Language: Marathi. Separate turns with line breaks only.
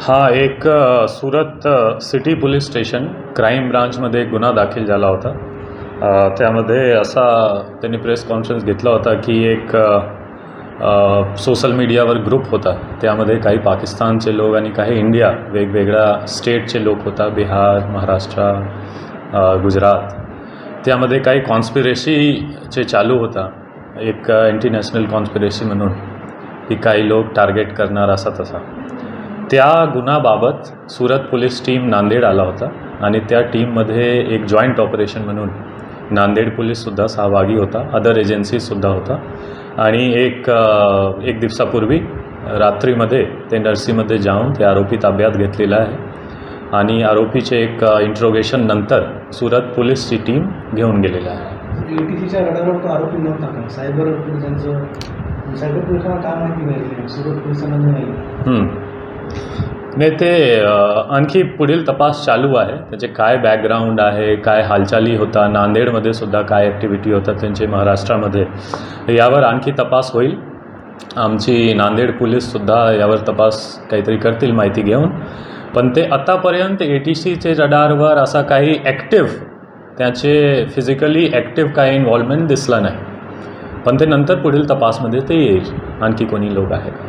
हा एक Surat city police station crime ब्रांचमध्ये एक गुन्हा दाखल झाला होता. त्यामध्ये असा त्यांनी प्रेस कॉन्फरन्स घेतला होता की एक सोशल मीडियावर ग्रुप होता. त्यामध्ये काही पाकिस्तानचे लोक आणि काही इंडिया वेगवेगळ्या स्टेटचे लोक होता बिहार महाराष्ट्र गुजरात. त्यामध्ये काही कॉन्स्पिरेसीचे चालू होता. एक इंटरनॅशनल कॉन्स्पिरेसी म्हणून. की काही लोक टार्गेट करणार असा तसा. त्या गुन्हाबाबत सुरत पोलीस टीम नांदेड आला होता आणि त्या टीममध्ये एक जॉईंट ऑपरेशन म्हणून नांदेड पोलीससुद्धा सहभागी होता अदर एजन्सीसुद्धा होता. आणि एक एक दिवसापूर्वी रात्रीमध्ये ते नर्सीमध्ये जाऊन ते आरोपी ताब्यात घेतलेला आहे. आणि आरोपीचे एक इंट्रोगेशन नंतर सुरत पोलीसची टीम घेऊन गेलेला आहे.
तो आरोपी नव्हता का? सायबर पोलिसांचं माहिती
नाही ते आणखी पुढील तपास चालू आहे. त्याचे काय बॅकग्राऊंड आहे काय हालचाली होता नांदेडमध्ये सुद्धा काय ॲक्टिव्हिटी होतात त्यांचे महाराष्ट्रामध्ये यावर आणखी तपास होईल. आमची नांदेड पोलीससुद्धा यावर तपास काहीतरी करतील माहिती घेऊन. पण ते आतापर्यंत ए टी सीचे रडारवर असा काही ॲक्टिव्ह त्याचे फिजिकली ॲक्टिव्ह काही इन्व्हॉल्वमेंट दिसला नाही. पण ते नंतर पुढील तपासमध्ये ते येईल. आणखी कोणी लोक आहे का?